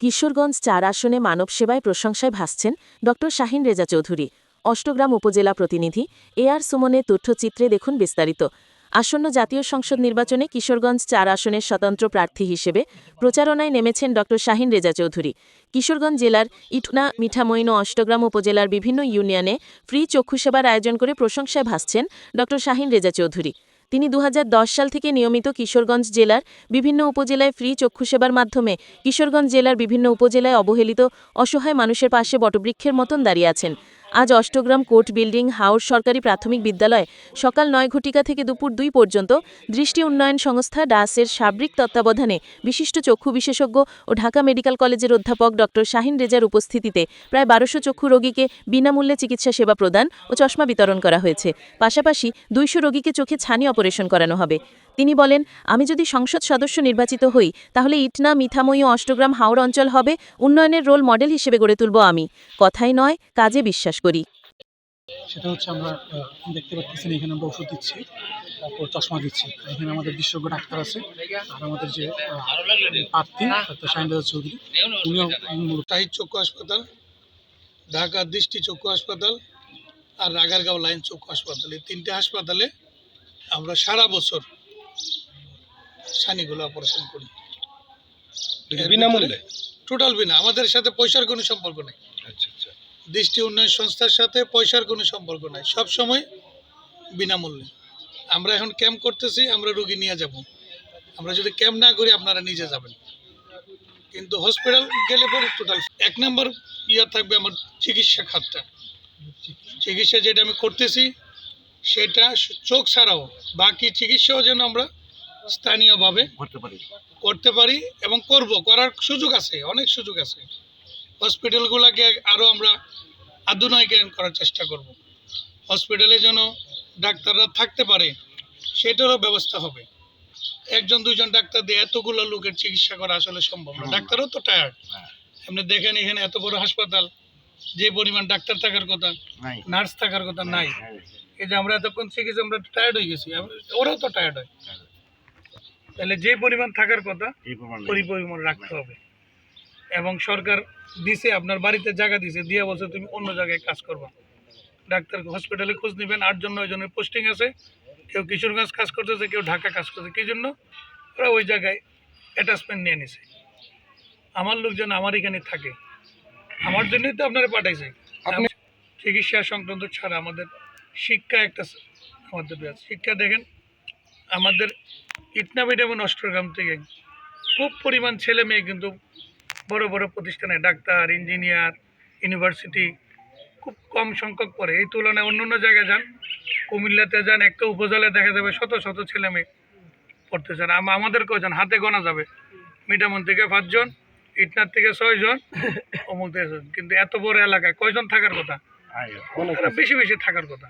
কিশোরগঞ্জ চার আসনে মানব সেবায় প্রশংসায় ভাসছেন ড. শাহিন রেজা চৌধুরী। অষ্টগ্রাম উপজেলা প্রতিনিধি এ আর সুমনের তথ্যচিত্রে দেখুন বিস্তারিত। আসন্ন জাতীয় সংসদ নির্বাচনে কিশোরগঞ্জ চার আসনের স্বতন্ত্র প্রার্থী হিসেবে প্রচারণায় নেমেছেন ড. শাহিন রেজা চৌধুরী। কিশোরগঞ্জ জেলার ইটনা, মিঠামইন ও অষ্টগ্রাম উপজেলার বিভিন্ন ইউনিয়নে ফ্রি চক্ষু সেবার আয়োজন করে প্রশংসায় ভাসছেন ড. শাহিন রেজা চৌধুরী। তিনি দু হাজার দশ সাল থেকে নিয়মিত কিশোরগঞ্জ জেলার বিভিন্ন উপজেলায় ফ্রি চক্ষুসেবার মাধ্যমে কিশোরগঞ্জ জেলার বিভিন্ন উপজেলায় অবহেলিত অসহায় মানুষের পাশে বটবৃক্ষের মতন দাঁড়িয়ে আছেন। আজ অষ্টগ্রাম কোর্ট বিল্ডিং হাওড় সরকারি প্রাথমিক বিদ্যালয় সকাল নয় ঘটিকা থেকে দুপুর দুই পর্যন্ত দৃষ্টি উন্নয়ন সংস্থা ডাসের সাবরিক তত্ত্বাবধানে বিশিষ্ট চক্ষু বিশেষজ্ঞ ও ঢাকা মেডিকেল কলেজের অধ্যাপক ড. শাহিন রেজার উপস্থিতিতে প্রায় বারোশো চক্ষু রোগীকে বিনামূল্যে চিকিৎসা সেবা প্রদান ও চশমা বিতরণ করা হয়েছে। পাশাপাশি দুইশো রোগীকে চোখে ছানি অপারেশন করানো হবে। তিনি বলেন, আমি যদি সংসদ সদস্য নির্বাচিত হই, তাহলে ইটনা ও অষ্টগ্রাম হাওড় অঞ্চল হবে উন্নয়নের রোল মডেল হিসেবে গড়ে তুলব আমি। কথাই নয়, কাজে বিশ্বাস করি। সেটা হচ্ছে আমরা দেখতে পাচ্ছেন এখানে আমরা ওষুধ দিচ্ছি তারপর চশমা দিচ্ছি। এখানে আমাদের বিশেষজ্ঞ ডাক্তার আছে আর আমাদের যে প্রার্থী ডাক্তার চৌধুরী উনিও তাহিদ চক্ষু হাসপাতাল ঢাকা দৃষ্টি চক্ষু হাসপাতাল আর রাগারগাঁও লাইন চক্ষু হাসপাতাল। এই তিনটে হাসপাতালে আমরা সারা বছর সানিগুলো অপারেশন করি। বিনামূল্যে? টোটাল বিনা আমাদের সাথে পয়সার কোনো সম্পর্ক নেই। আচ্ছা আচ্ছা। দৃষ্টি উন্নয়ন সংস্থার সাথে পয়সার কোনো সম্পর্ক নাই। সব সময় বিনামূল্যে। আমরা এখন ক্যাম্প করতেছি আমরা রুগী নিয়ে যাব। আমরা যদি ক্যাম্প না করি আপনারা নিজে যাবেন। কিন্তু হসপিটাল গেলে পরে টোটাল এক নম্বর ইয়ে থাকবে আমার চিকিৎসা খাতটা। চিকিৎসা যেটা আমি করতেছি সেটা চোখ ছাড়াও বাকি চিকিৎসাও যেন আমরা স্থানীয়ভাবে করতে পারি। করতে পারি এবং করব। করার সুযোগ আছে অনেক সুযোগ আছে। হসপিটালগুলোকে আরও আমরা আধুনিকায়ন করার চেষ্টা করব। হসপিটালে যেন ডাক্তাররা থাকতে পারে সেটারও ব্যবস্থা হবে। একজন দুইজন ডাক্তার দিয়ে এতগুলো লোকের চিকিৎসা করা আসলে সম্ভব না। ডাক্তারও তো টায়ার্ড হ্যাঁ। আপনি দেখেন এখানে এত বড় হাসপাতাল যে পরিমাণ ডাক্তার থাকার কথা নার্স থাকার কথা নাই এই যে আমরা এতক্ষণ চিকিৎসা আমরা টায়ার্ড হয়ে গেছি। ওরাও তো টায়ার্ড হয়। তাহলে যে পরিমাণ থাকার কথা পরিমাণ রাখতে হবে। এবং সরকার দিছে আপনার বাড়িতে জায়গা দিছে দিয়ে বলছে তুমি অন্য জায়গায় কাজ করবা। ডাক্তার হসপিটালে খোঁজ নেবেন আটজন নয় জনের পোস্টিং আছে। কেউ কিশোরগঞ্জ কাজ করতেছে কেউ ঢাকা কাজ করছে কি জন্য? ওরা ওই জায়গায় অ্যাটাচমেন্ট নিয়ে নিছে। আমার লোকজন আমার এখানে থাকে। আমার জন্যই তো আপনারা পাঠাইছে। আপনি- চিকিৎসা সংক্রান্ত ছাড়া আমাদের শিক্ষা একটা আমাদের শিক্ষা দেখেন আমাদের ইটনাবিট এবং অষ্টগ্রাম থেকে খুব পরিমাণ ছেলে মেয়ে কিন্তু বড় বড় প্রতিষ্ঠানে ডাক্তার ইঞ্জিনিয়ার ইউনিভার্সিটি খুব কম সংখ্যক পড়ে। এই তুলনায় অন্য অন্য জায়গায় যান কুমিল্লাতে যান একটা উপজেলায় দেখা যাবে শত শত ছেলে মেয়ে পড়তে চান আম- আমাদেরকেও যান হাতে গোনা যাবে। মিটামন থেকে পাঁচজন ইটনার থেকে ছয়জন অমুক থেকে। কিন্তু এত বড় এলাকায় কয়জন থাকার কথা? বেশি বেশি থাকার কথা।